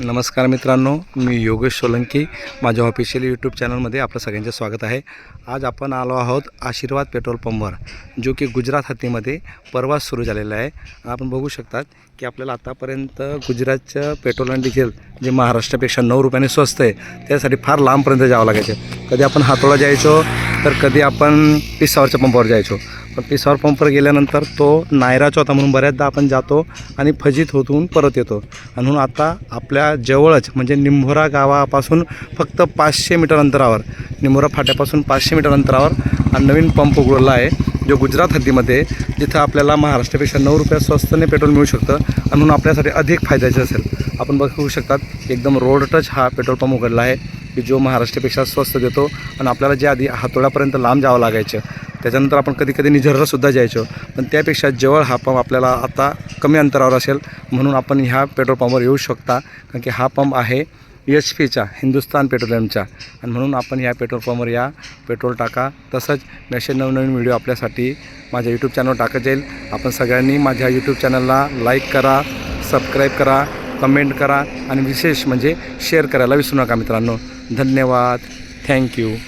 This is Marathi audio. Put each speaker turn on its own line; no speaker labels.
नमस्कार मित्रांनो मी योगेश सोलंकी. माझ्या ऑफिशियल यूट्यूब चॅनलमध्ये आपलं सगळ्यांचे स्वागत आहे. आज आपण आलो आहोत आशीर्वाद पेट्रोल पंपवर जो की गुजरात हद्दीमध्ये परवास सुरू झालेला आहे. आपण बघू शकतात की आपल्याला आतापर्यंत गुजरातचं पेट्रोल आणि डिझेल जे महाराष्ट्रापेक्षा नऊ रुपयाने स्वस्त आहे त्यासाठी फार लांबपर्यंत जावं लागायचं. कधी आपण हातोळा जायचो तर कधी आपण पिसावरच्या पंपावर जायचो. पण पिसावर पंपवर गेल्यानंतर तो नायराचा होता म्हणून बऱ्याचदा आपण जातो आणि फजित होतून परत येतो. आणि म्हणून आता आपल्या जवळच म्हणजे निंभोरा गावापासून फक्त पाचशे मीटर अंतरावर निंभोरा फाट्यापासून पाचशे मीटर अंतरावर हा नवीन पंप उघडला आहे जो गुजरात हद्दीमध्ये जिथं आपल्याला महाराष्ट्रापेक्षा नऊ रुपया स्वस्तने पेट्रोल मिळू शकतं आणि म्हणून आपल्यासाठी अधिक फायद्याचे असेल. आपण बघू शकतात एकदम रोड टच हा पेट्रोल पंप उघडला आहे. की जो महाराष्ट्रापेक्षा स्वस्त देतो आणि आपल्याला जे आधी हातोड्यापर्यंत लांब जावं लागायचं त्याच्यानंतर आपण कधी कधी निझरलासुद्धा जायचो. पण त्यापेक्षा जवळ हा पंप आपल्याला आता कमी अंतरावर असेल म्हणून आपण ह्या पेट्रोल पंपवर येऊ शकता. कारण की हा पंप आहे एच पीचा हिंदुस्तान पेट्रोलियमचा. आणि म्हणून आपण ह्या पेट्रोल पंपवर या पेट्रोल टाका. तसंच मी असे नवनवीन व्हिडिओ आपल्यासाठी माझ्या यूट्यूब चॅनलवर टाकत जाईल. आपण सगळ्यांनी माझ्या यूट्यूब चॅनलला लाईक करा सबस्क्राईब करा. कमेंट करा आणि विशेष म्हणजे शेअर करायला विसरू नका मित्रांनो. धन्यवाद. थँक्यू